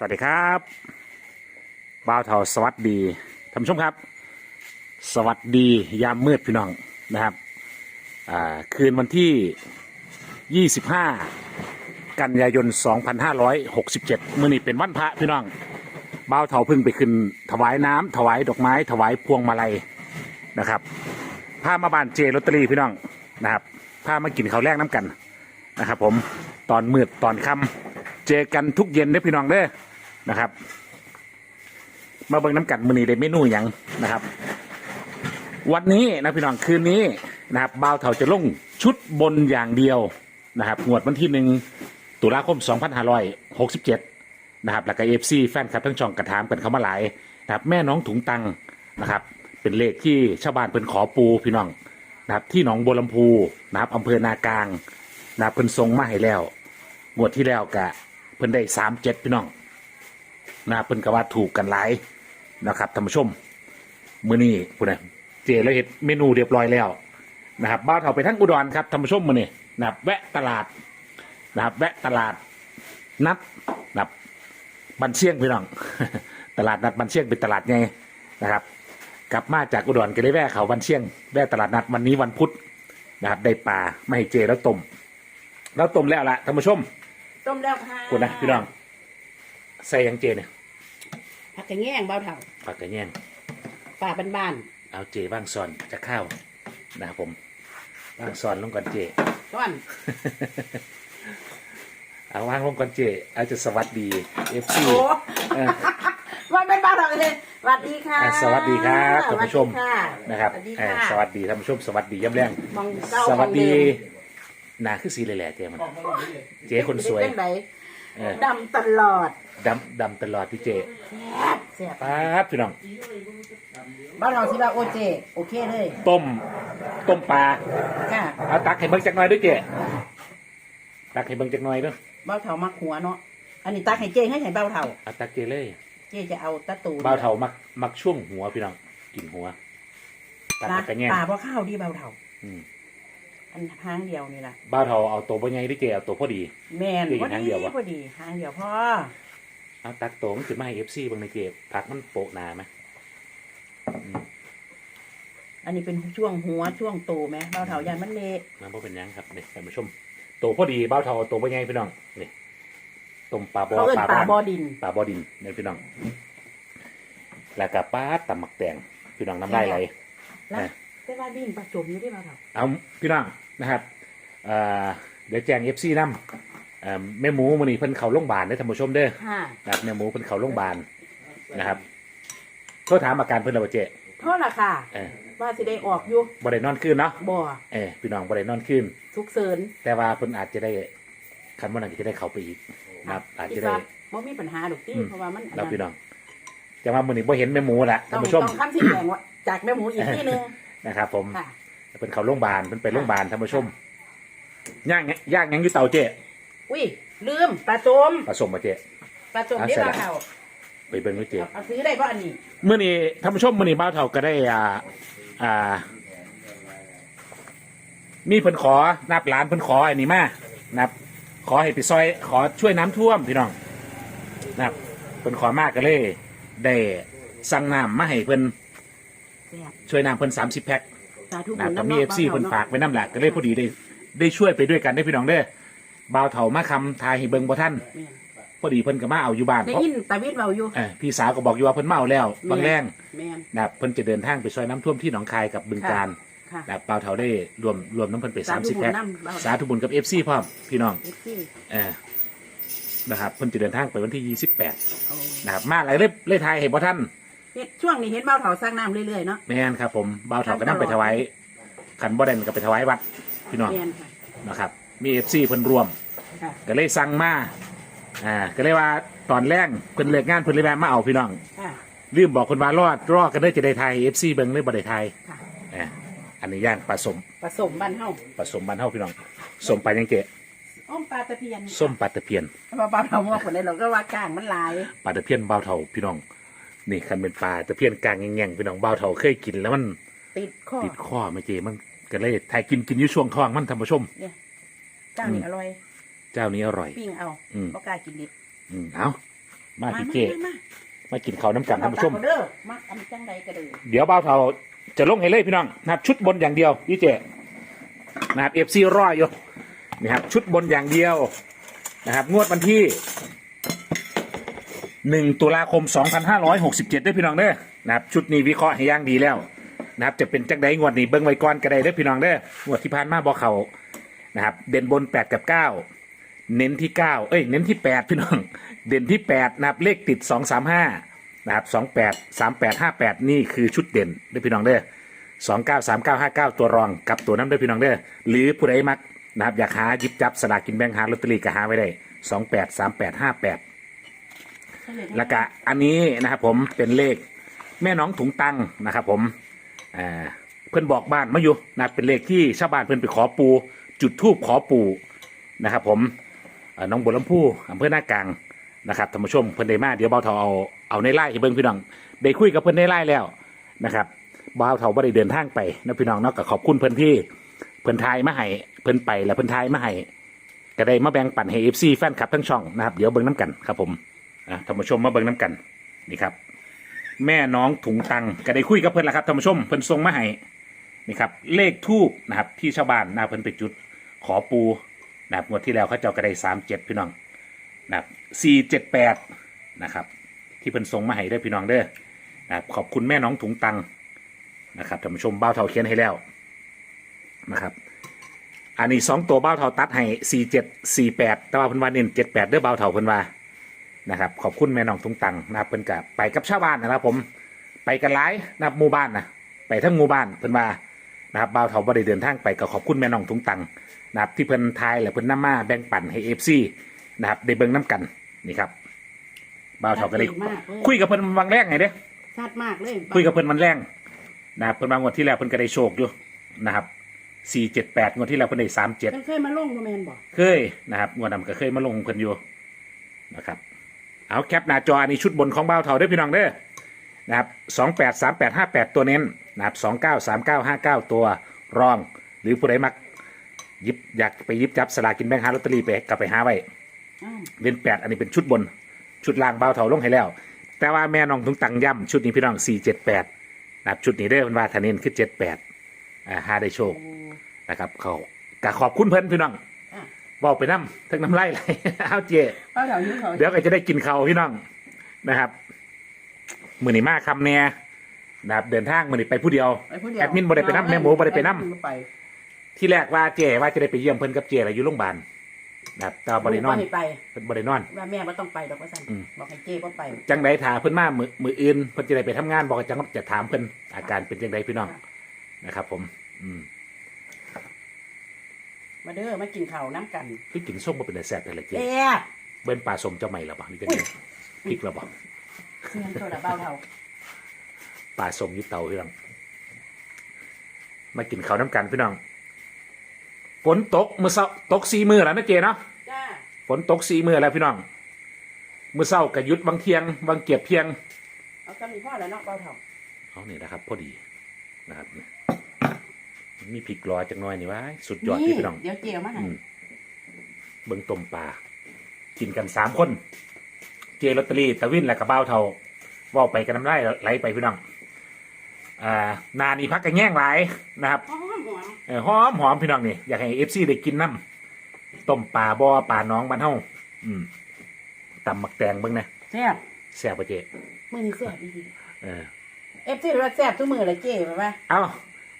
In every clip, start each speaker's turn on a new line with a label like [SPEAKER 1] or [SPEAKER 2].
[SPEAKER 1] สวัสดีครับบ่าวเทาสวัสดีท่านผู้ชมครับ สวัสดียามมืดพี่น้องนะครับคืนวันที่ 25 กันยายน 2567มื่อนี้เป็นวันพระพี่น้องบ่าวเทาพึ่งไปขึ้น ถวายน้ำถวายดอกไม้ ถวายพวงมาลัยนะครับพามาบ้านเจลอตเตอรี่พี่น้องนะครับพามากินข้าวแรกน้ำกันนะครับผมตอนมืดตอนค่ำเจอกันทุกเย็นเด้พี่น้องเด้อ นะครับ มาเบิ่งน้ำกันมือนี้ได้เมนูหยังนะครับ วันนี้นะพี่น้องคืนนี้นะครับบ่าวเถาจะลงชุดบนอย่างเดียวนะครับ งวดวันที่หนึ่งตุลาคม 2567 นะครับแล้วก็เอฟซีแฟนคลับทั้งช่องกระถามกันเข้ามาหลายนะครับ แม่น้องถุงตังนะครับ เป็นเลขที่ชาวบ้านเพิ่นขอปูพี่น้องนะครับ ที่หนองบัวลำพูนะครับอำเภอนากลางนะครับเพิ่นทรงมาให้แล้ว งวดที่แล้วกะเพิ่นได้สามเจ็ดพี่น้อง นะครับเพิ่นก็ว่าถูกกันหลายนะครับท่านผู้ชมมื้อนี้พุ่นน่ะเจแล้วเฮ็ดเมนูเรียบร้อยแล้วนะครับบ้านเขาไปทั้งอุดรครับท่านผู้ชมมื้อนี้นะครับแวะตลาดนะครับแวะตลาดนัดนะครับบันเชียงพี่น้อง ตลาดนัดบันเชียงเป็นตลาดไงนะครับ กลับมาจากอุดรก็ได้แวะเขาบันเชียงแวะตลาดนัดวันนี้วันพุธนะครับได้ปลาไม่ให้เจแล้วต้มแล้วต้มแล้วล่ะท่านผู้ชม
[SPEAKER 2] ต้มแล้วค่ะ
[SPEAKER 1] กูนะพี่น้องใส่หยังเจเนี่ย
[SPEAKER 2] ผักกระแยงเบาเถ่า
[SPEAKER 1] ผักกระแยง
[SPEAKER 2] ป่าบ้าน
[SPEAKER 1] เอาเจบ้างซอนจะข้าวนะครับผมบ้างซอนลงก่อนเจ
[SPEAKER 2] ๆก้อน
[SPEAKER 1] เอาวางลงก่อนเจเอาจะสวัสดีเอฟซี
[SPEAKER 2] โอ้ว่าเป็นเบาเถ่าเลยสวัสดีค่ะ
[SPEAKER 1] สวัสดีครับท่านผู้ชม
[SPEAKER 2] สวัสดีค่ะ
[SPEAKER 1] นะครับ
[SPEAKER 2] สวัสดี
[SPEAKER 1] เอ่อ
[SPEAKER 2] ค่ะ
[SPEAKER 1] สวัสดีท่านผู้ชมสวัสดีย่ำแรง
[SPEAKER 2] มองเก้า
[SPEAKER 1] สวัสดี
[SPEAKER 2] มองเม
[SPEAKER 1] หนาคือสีแหล่ๆเจมัน เจคนสวย
[SPEAKER 2] เป็นจังได
[SPEAKER 1] เออ
[SPEAKER 2] ดำตลอด
[SPEAKER 1] ดำดำตลอดพี่เจ
[SPEAKER 2] แซ่บแซ่บ
[SPEAKER 1] ป๊าบพี่น้อง
[SPEAKER 2] เบาเถ่าสิว่าโอเจ โอเคเลย
[SPEAKER 1] ต้ม ต้มปลา
[SPEAKER 2] ค่ะ
[SPEAKER 1] เอาตักให้เบิ่งจักหน่อยด้วยเจตักให้เบิ่งจักหน่อยด้วย
[SPEAKER 2] เบาเถ่ามักหัวเนาะอันนี้ตักให้เจให้ให้เบาเถ่า
[SPEAKER 1] เอาตักเจเลย
[SPEAKER 2] เจจะเอาตะตู
[SPEAKER 1] เบาเถามักมักช่วงหัวพี่น้องกินหัวตัด
[SPEAKER 2] ปลา
[SPEAKER 1] กระแยง
[SPEAKER 2] ปลาเพราะข้าวดีเบาเถ่า
[SPEAKER 1] อืม
[SPEAKER 2] อันหางเดียวนี่ล่ะ
[SPEAKER 1] เบาเถาเอาตัวบ่ใหญ่ด้วยเจเอาตัวพอดี
[SPEAKER 2] แม่น
[SPEAKER 1] เจ
[SPEAKER 2] พอ
[SPEAKER 1] หาง
[SPEAKER 2] ดี
[SPEAKER 1] เดียววะ
[SPEAKER 2] พอดีหางเดียวพ่อ
[SPEAKER 1] เอาตักตัวมันขึ้นมาให้เอฟซีบางในเจผักมันโปะหนาไหมอืม
[SPEAKER 2] อันนี้เป็นช่วงหัวช่วงโตไหมเบาเถายันมันเละ
[SPEAKER 1] นั่นบ่เป็นหยังครับนี่ท่านผู้ชมตัวพอดีเบาเถาเอาตัวบ่ใหญ่พี่น้องนี่ต้มปลาบอ
[SPEAKER 2] เขาเอิ้นปลา
[SPEAKER 1] บ้น
[SPEAKER 2] บอดิน
[SPEAKER 1] ปลาบอดินนี่พี่น้องแล้วก็ปลาตำหมักแตงพี่น้องน้ำได้ไหล
[SPEAKER 2] แล้ว
[SPEAKER 1] เออ
[SPEAKER 2] แต่ว่าดินผสมอยู่ที่เบาเถา
[SPEAKER 1] เอาพี่น้องนะครับเอ่อเดี๋ยวแจ้งเอฟซีน้ำเอ่อแม่หมูมันนี่เพิ่นเขาโรงพยาบาลเด้อท่านผู้ชมเด้อ
[SPEAKER 2] ค่ะ
[SPEAKER 1] นะครับแม่หมูเพิ่นเขาโรงพยาบาลนะครับโทษถามอาการเพิ่นแล้วบ่เจ๊
[SPEAKER 2] โทษละค่ะ
[SPEAKER 1] เออ
[SPEAKER 2] ว่าสิได้ออกอยู่
[SPEAKER 1] บ่ได้นอนคืนเนาะ
[SPEAKER 2] บ่อ
[SPEAKER 1] เออพี่น้องบ่ได้นอนคืน
[SPEAKER 2] ทุกเสริญ
[SPEAKER 1] แต่ว่าเพิ่นอาจจะได้คันบ่นั้นก็จะได้เข้าไปอีกนะครับอาจจะได้
[SPEAKER 2] คิว่าบ่มีปัญหาดอกตี้
[SPEAKER 1] อืม
[SPEAKER 2] เพราะว่ามัน
[SPEAKER 1] แล้วพี่น้องแต่ว่ามื้อนี้บ่เห็นแม่หมูละ
[SPEAKER 2] ต้
[SPEAKER 1] ท่า
[SPEAKER 2] อนง
[SPEAKER 1] ผู้ชม
[SPEAKER 2] ต้องคำสิแจงว่าจากแม่หมูอีกที่หนึง
[SPEAKER 1] นะครับ ผม
[SPEAKER 2] ค่ะ
[SPEAKER 1] เพิ่นเข้าโรงพยาบาลเพิ่นไปโรงพยาบาลท่านผู้ชมย่างย่างหยังอยู่เตาเจ๊
[SPEAKER 2] อุ้ยลืมปลาจม
[SPEAKER 1] ผสมบ่เจ๊
[SPEAKER 2] ปลาจม
[SPEAKER 1] อะ
[SPEAKER 2] ที่
[SPEAKER 1] เสร็จ
[SPEAKER 2] เบา
[SPEAKER 1] แล้ว
[SPEAKER 2] เถา
[SPEAKER 1] ไปเบิ่งด้วยเจ๊
[SPEAKER 2] เอาเอาซื้อได้เพราะอันนี้
[SPEAKER 1] เมื่อนี้ท่านผู้ชมมื่อนี้บ้าวเท่าก็ได้อ่าอ่า มีเพิ่นขอนับหลานเพิ่นขออันนี้มานับ ขอให้ไปซอย ขอช่วยน้ำท่วมพี่น้องนะครับเพิ่นขอมากก็เลย ได้สั่งน้ำมาให้เพิ่น
[SPEAKER 2] แซ่บ
[SPEAKER 1] ช่วยน้ำเพิ่นสามสิบแพ็ค
[SPEAKER 2] สาธุ
[SPEAKER 1] นะ
[SPEAKER 2] บุญ
[SPEAKER 1] แต่
[SPEAKER 2] น้ำ
[SPEAKER 1] มี
[SPEAKER 2] เนาะ
[SPEAKER 1] เอฟซี
[SPEAKER 2] บ่
[SPEAKER 1] เพิ่น
[SPEAKER 2] เฒ่า
[SPEAKER 1] ฝากไปน้ำหลักก็เลยพอดีได้ได้ช่วยไปด้วยกันได้อพี่น้องเด้อบ่าวเถามาคำทายให้เบิ่งบ่ท่าน
[SPEAKER 2] แม่น
[SPEAKER 1] พอดีเพิ่นก็มาเอาอยู่บ้าน
[SPEAKER 2] ได้
[SPEAKER 1] เพราะ
[SPEAKER 2] ยินตาวิทย์เบาอยู่
[SPEAKER 1] เออพี่สาวก็บอกอยู่ว่าเพิ่นเมาแล้วบางแรง
[SPEAKER 2] แม่น
[SPEAKER 1] นะครับเพิ่นจะเดินทางไปช่วยน้ำท่วมที่หนองคายกับบึงการ
[SPEAKER 2] ค่ะ
[SPEAKER 1] นะครับเปาเถาได้รวมรวมน้ำเพิ่นไป
[SPEAKER 2] สา
[SPEAKER 1] สาม
[SPEAKER 2] ธุ
[SPEAKER 1] สิบ
[SPEAKER 2] บุญ
[SPEAKER 1] แพ็ค
[SPEAKER 2] น้ำเบา
[SPEAKER 1] สาธุบุญกับเอฟซีพร้อมพี่น้อง
[SPEAKER 2] เอฟซี
[SPEAKER 1] เออนะครับเพิ่นจะเดินทางไปวันที่ยี่สิบแปด
[SPEAKER 2] โอ้
[SPEAKER 1] นะครับ มาหลายเล่เล่ทายเห็นบ่ท่าน
[SPEAKER 2] เฮ็ดช่วงนี้เห็นเบาเถาสร้างน้ำเรื่อยๆเนาะ
[SPEAKER 1] แม่นครับผมเบาเถาก็นั่งไปถวายขันบ่ได้ก็ไปถวายวัดพี่น้อง
[SPEAKER 2] แม่นค่ะ
[SPEAKER 1] นะครับ มีเอฟซีเพิ่นรวม
[SPEAKER 2] ค่ะ
[SPEAKER 1] ก็เลยสั่งมาอ่าก็เลยว่าตอนแรกเพิ่นเลิกงานเพิ่นเลยแวะมาเอาพี่น้อง
[SPEAKER 2] ค่ะ
[SPEAKER 1] ลืมบอกคนว่ารอดรอดกันได้จะได้ไทยเอฟซีเบิ่งเลยบ่ได้ไทย
[SPEAKER 2] ค่ะ
[SPEAKER 1] อ่าอันนี้ย่างผสม
[SPEAKER 2] ผสมบ้านเฮา
[SPEAKER 1] ผสมบ้านเฮาพี่น้องสมไปยังเจ
[SPEAKER 2] อ้อมปลาตะเพียน
[SPEAKER 1] ส้มปลาตะเพียน
[SPEAKER 2] ปลาเบาเถาว่าคนใดเราก็ว่ากลางมันหลาย
[SPEAKER 1] ปลาตะเพียนเบาเถาพี่น้อง นี่คันเป็นปลาตะเพียนกลางแง่งๆพี่น้องเบาเถาเคยกินแล้วมัน
[SPEAKER 2] ติดข้อ
[SPEAKER 1] ติดข้อไม่เจมันก็เลยไทยกินกินอยู่ช่วงท้องมันท่านผู้ชม
[SPEAKER 2] เนี่ยเจ้านี่อร่อย
[SPEAKER 1] เจ้านี้อร่อย
[SPEAKER 2] ปิ้งเอา
[SPEAKER 1] อืม
[SPEAKER 2] บ่กล้ากินดิบ
[SPEAKER 1] อืมเอามาที่เจ
[SPEAKER 2] มา
[SPEAKER 1] มากินข้าวน้ำกันท่านผู้ชม
[SPEAKER 2] เด้อมาทำจังใดก็ได้
[SPEAKER 1] เดี๋ยวเบาเทาจะลงให้เลยพี่น้องนะครับชุดบนอย่างเดียวพี่เจนะครับเอฟซีรออยู่นะครับชุดบนอย่างเดียวนะครับงวดวันที่ หนึ่งตุลาคม 2567ด้วยพี่น้องเด้อนะครับชุดนี้วิเคราะห์ให้ย่างดีแล้วนะครับจะเป็นจักไดงวดนี้เบิ้งไว้ก่อนก็ได้เด้อพี่น้องเด้องวดที่ผ่านมาบอกเขานะครับเด่นบน 8 กับ 9 เน้นที่ 9 เอ้ยเน้นที่ 8 พี่น้อง เด่นที่ 8 นะครับเลขติด 2 3 5 นะครับ 28 38 58 นี่คือชุดเด่นเด้อพี่น้องเด้อ29 39 59 ตัวรองกับตัวนั้นเด้อพี่น้องเด้อหรือผู้ใดมักนะครับอยากหาหยิบจับสลากกินแบ่งหาลอตเตอรี่ก็หาไว้ได้ 28 38 58 แล้วก็อันนี้นะครับผมเป็นเลขแม่น้องถุงตังนะครับ ผมอ่าเพื่อนบอกบ้านมาอยู่นะเป็นเลขที่ชาวบ้านเพื่อนไปขอปู จุดทูบขอปูนะครับ ผมน้องบัวลำพูอำเภอหน้ากลางนะครับท่านผู้ชมเพื่อนได้มาเดี๋ยวเบาเทาเอาเอาในไล่ให้เบิ่งพี่น้องได้คุยกับเพื่อนในไล่แล้วนะครับเบาเทาบ่ได้เดินทางไปนะพี่น้องเนาะก็ขอบคุณเพื่อนที่เพื่อนทายมาให้เพื่อนไปแล้วเพื่อนทายมาให้ก็ได้มาแบ่งปันให้เอฟซีแฟนคลับทั้งช่องนะครับเดี๋ยวเบิ่งน้ำกันครับผม อะท่านผู้ชมมาเบิ่งน้ำกันนี่ครับ แม่น้องถุงตังก็ได้คุยกับเพิ่นแล้วครับท่านผู้ชมเพิ่นส่งมาให้นี่ครับเลขทูบนะครับที่ชาวบ้านนาเพิ่นไปจุดขอปูนะครับงวดที่แล้วเขาเจ้าก็ได้สามเจ็ดพี่น้องนะครับสี่เจ็ดแปดนะครับ ที่เพิ่นส่งมาให้ได้พี่น้องเด้อนะครับขอบคุณแม่น้องถุงตังนะครับท่านผู้ชมเบ้าเท่าเขียนให้แล้วนะครับอันนี้สองตัวเบ้าเท่าตัดให้สี่เจ็ดสี่แปดแต่ว่าเพิ่นว่าเน้นเจ็ดแปดเด้อเบ้าเท่าเพิ่นว่า นะครับขอบคุณแม่น้องทุงตังนะครับเพิ่นกับไปกับชาวบ้านนะครับผมไปกันหลายนะครับหมู่บ้านนะไปทั้งหมู่บ้านเพิ่นมานะครับบ่าวเฒ่าบ่ได้เดินทางไปก็ขอบคุณแม่น้องทุงตังนะครับที่เพิ่นทายและเพิ่นนำมาแบ่งปันให้เอฟซีนะครับได้เบิ่งน้กันนี่ครับบ่าวเฒ่าก็ได้
[SPEAKER 2] มากเลย
[SPEAKER 1] คุยกับเพิ่นวันแรกไงเด้
[SPEAKER 2] ชัดมากเลย
[SPEAKER 1] คุยกับเพิ่นวันแรกนะครับเพิ่นมางวดที่แล้วเพิ่นก็ได้โชคอยู่นะครับสี่เจ็ดแปดงวดที่แล้วเพิ่นได้สามเจ็ด
[SPEAKER 2] เพิ่นเคยมาลงบ่แม่นบ่
[SPEAKER 1] เคยนะครับงวดนั้นก็เคยมาลงเพิ่นอยู่นะครับ เอาแคปหน้าจออันนี้ชุดบนของเบ้าเถาเด้อพี่น้องเด้อนะครับสองแปดสามแปดห้าแปดตัวเน้นนะครับสองเก้าสามเก้าห้าเก้าตัวรอง หรือผู้ใดมักหยิบอยากไปหยิบจับสลากกินแบ่งหาลอตเตอรี่ไปกลับไปหาไว้
[SPEAKER 2] อ้าว
[SPEAKER 1] เว้นแปดอันนี้เป็นชุดบน ชุดล่างเบ้าเถาลงให้แล้ว แต่ว่าแม่น้องทุงตังย่ำชุดนี้พี่น้องสี่เจ็ดแปดนะครับชุดนี้ได้อเป็นว่าทานินคือเจ็ดแปดอ่าหาได้โชค
[SPEAKER 2] โอ้
[SPEAKER 1] นะครับเขากะขอบคุณเพิ่นพี่น้อง
[SPEAKER 2] อะ
[SPEAKER 3] บอกไปน้ำทั้งน้ำไล่ไหลเอาเจ
[SPEAKER 2] เอาเดี๋ยวนี้เขา
[SPEAKER 1] เดี๋ยวก็จะได้กินเขาวพี่น้องนะครับมือนีมากคำเนี่ยนะครับเดินทางมือนีไปผู้เดียว
[SPEAKER 2] ไปผู้เดียว
[SPEAKER 1] แอดมินบ่ได้ไปนำแม่หมูบ่ได้ไปนำ
[SPEAKER 2] แอมิไป
[SPEAKER 1] ที่แรกว่าเจว่าจะได้ไปเยี่ยมเพิ่นกับเจอะไรอยู่โรงพยาบาลนะครับแต่ว่าบริโนอน
[SPEAKER 2] บ่ให้ไป
[SPEAKER 1] เพิ่นบริโนอน
[SPEAKER 2] ว่าแม่บ่ต้องไปดอกว่าซั่น
[SPEAKER 1] อืม
[SPEAKER 2] บอกให้เจ้บ่ไป
[SPEAKER 1] จังไดถาเพิ่นมามือมืออื่นเพิ่นจะได้ไปทำงานบอกว่าจังจะถามเพิ่นอาการเป็นจังไดพี่น้องนะครับ ผม อืม
[SPEAKER 2] มาเด้อมากินข้าวน้ำกัน
[SPEAKER 1] พี่กินส้มบ่เป็นแต่แซ่บเลยล่ะเจ
[SPEAKER 2] เอ๊ะ
[SPEAKER 1] เบิ้นปลาสมเจ้าใหม่แล้วบ่หรือจังไดพริกแล้วบ่
[SPEAKER 2] เงินตัวละเบาเท่า
[SPEAKER 1] ปลาสมอยี่เตาพี่น้องมากินข้าวน้ำกันพี่น้องฝนตกมื้อเช้าตกสี่มื้อแล้วนะเจเนาะ
[SPEAKER 2] จ้า
[SPEAKER 1] ฝนตกสี่มื้อแล้วพี่น้องมื้อเช้าก็หยุดบางเที่ยงบางเกียบเที่ยง
[SPEAKER 2] เอาจำมีพ่อแล้วเนาะเบาเท่า
[SPEAKER 1] เอานี่นะครับ พอดีนะครับ มีพริกรอจักหน่อยนี่วะสุดยอด
[SPEAKER 2] นี่
[SPEAKER 1] พี่น้อง
[SPEAKER 2] เดี๋ยวเจียวมาให้
[SPEAKER 1] อืมเบิ่งต้มปลากินกันสามคน เจลอตเตอรี่ตะวินและกระเบ้าเทาเว่าไปกันน้ำลายไหลไปพี่น้องอ่านานี่พักกันแง่งหลายนะครับ
[SPEAKER 2] อ๋อหมอน
[SPEAKER 1] เออหอมหอมพี่น้องนี่อยากให้เอฟซีได้กินน้ำต้มปลาบ่อปลาน้องบ้านเฮาอืมตำหมักแตงเบิ่งนะ
[SPEAKER 2] แซ่บ
[SPEAKER 1] แซ่บปะเจ
[SPEAKER 2] มื้อนี้แซ่บดี
[SPEAKER 1] เออ
[SPEAKER 2] เอฟซีว่าแซ่บทุกมื้อเลยเจ้ว่าว่า
[SPEAKER 1] เอา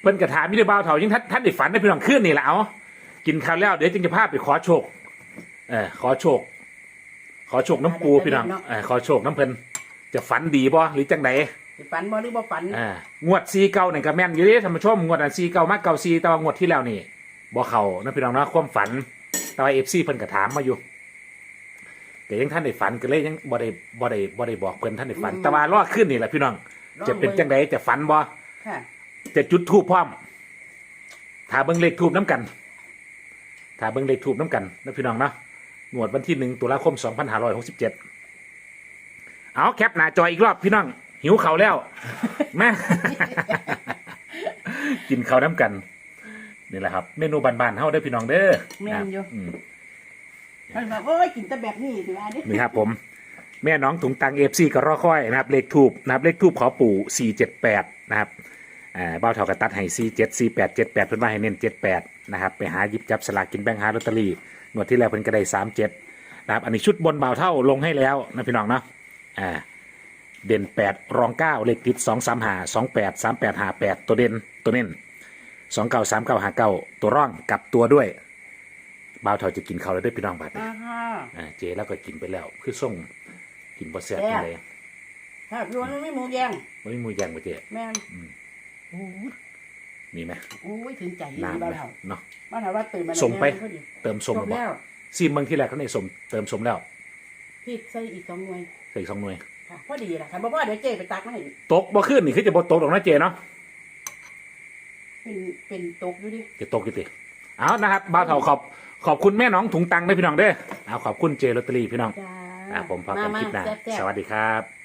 [SPEAKER 1] เพิ่นกระถามมิได้บ่าวเฒ่ายังท่านท่านได้ฝันได้พี่น้องขึ้นนี่แหละเอากินข้าวแล้วเดี๋ยวจึงจะพาไปขอโชคเออขอโชค ขอโชคน้ำปูพี่น้องเออขอโชคน้ำเพิ่นจะฝันดีบ่หรือจังได
[SPEAKER 2] สิฝันบ่หรือบ่ฝัน
[SPEAKER 1] อ่างวดซีเก่านี่ก็แม่นอยู่เดิท่านผู้ชมงวดอันซีเก่ามากเก่าซีแต่ว่างวดที่แล้วนี่บ่เข้านะพี่น้องเนาะความฝัน แต่ว่า FC เพิ่นก็ถามมาอยู่แต่ยังท่านได้ฝันก็เลยยังบ่ได้บ่ได้บ่ได้บอกเพิ่นท่านได้ฝัน แต่ว่ารอดขึ้นนี่แหละพี่น้องจะเป็นจังไดจะฝันบ่
[SPEAKER 2] ค่ะ
[SPEAKER 1] จะจุดทูบพร้อมถ้าเบิ่งเลขทูบน้ำกันถ้าเบิ่งเลขทูบน้ำกันนะพี่น้องเนาะงวดวันที่หนึ่งตุลาคมสองพันห้าร้อยหกสิบเจ็ดเอาแคปหน้าจออีกรอบพี่น้อง หิวเขาวแล้วแม่กินข้าวน้ำกันนี่แหละครับ เมนูบ้านๆเฮาได้อพี่น้องเด้อ
[SPEAKER 2] แม่นอยู่
[SPEAKER 1] อืม
[SPEAKER 2] เพิ่นว่าโอ้ยกินแต่แบบนี้สิว่าเด้
[SPEAKER 1] นี่ครับผม แม่น้องถุงตังเอฟซีก็รอค่อยนะครับ เลขทูบนะครับเลขทูบขอปู่สี่เจ็ดแปดนะครับ อ่าเบ้าเท่ากระตัดให้สี่เจ็ดสี่แปดเจ็ดแปดเพิ่นว่าให้เน้นเจ็ดแปดนะครับไปหาหยิบจับสลากกินแบ่งหาลอตเตอรี่งวดที่แล้วเพิ่นก็ได้สามเจ็ดนะครับอันนี้ชุดบนเบาเท่าลงให้แล้วนะพี่น้องเนาะอ่าเด่นแปดรองเก้าเลขติดสองสามหาสองแปดสามแปดหาแปดตัวเด่นตัวเน้นสองเก้าสามเก้าหาเก้าตัวร่องกลับตัวด้วยเบาเท่าจะกินเขาวแล้วด้วยพี่น้องบัดนี้
[SPEAKER 2] อ่าฮะ
[SPEAKER 1] อ่าเจแล้วก็กินไปแล้วคือส่งกินบะแซ่บ
[SPEAKER 2] แซ่บ
[SPEAKER 1] เลย
[SPEAKER 2] ถ้าพี่วันไม่หมูแยง
[SPEAKER 1] ไม่มีมือแยงบ่เจ
[SPEAKER 2] แม่น
[SPEAKER 1] มี ไหม
[SPEAKER 2] โอ้ยถึงใจดี
[SPEAKER 1] น้ำไหม
[SPEAKER 2] บ้านเฮา
[SPEAKER 1] เนาะ
[SPEAKER 2] บ้านเฮาว่าตื่นมา
[SPEAKER 1] ส่งไป
[SPEAKER 2] แล้วพอดี
[SPEAKER 1] เติมสม
[SPEAKER 2] จ
[SPEAKER 1] มา
[SPEAKER 2] บ
[SPEAKER 1] บ่
[SPEAKER 2] แล้ว
[SPEAKER 1] ซีมเมืองที่แรกเขาในสมเติมสมแล้ว
[SPEAKER 2] พี่ใส่อีกสองหน่วย
[SPEAKER 1] ใส่อีกสองหน่วย
[SPEAKER 2] ค่ะพอดีล่ะค่ะบ่ว่าเดี๋ยวเจ๊ไปตักมาให้
[SPEAKER 1] ตกบ่ขึ้นนี่คือจะบ่ตกหรอกนะเจเนาะ
[SPEAKER 2] เป็นเป็นตกอยู่ดิ
[SPEAKER 1] จะตกกี่ติเอานะครับบ้าวเถาขอบขอบคุณแม่น้องถุงตังด้วยพี่น้องเด้อเอาขอบคุณเจลอตเตอรี่พี่น้อง
[SPEAKER 2] จ้า
[SPEAKER 1] อ่าผมพอกันคลิปหน้า
[SPEAKER 2] แซ่บๆ
[SPEAKER 1] สวัสดีครับ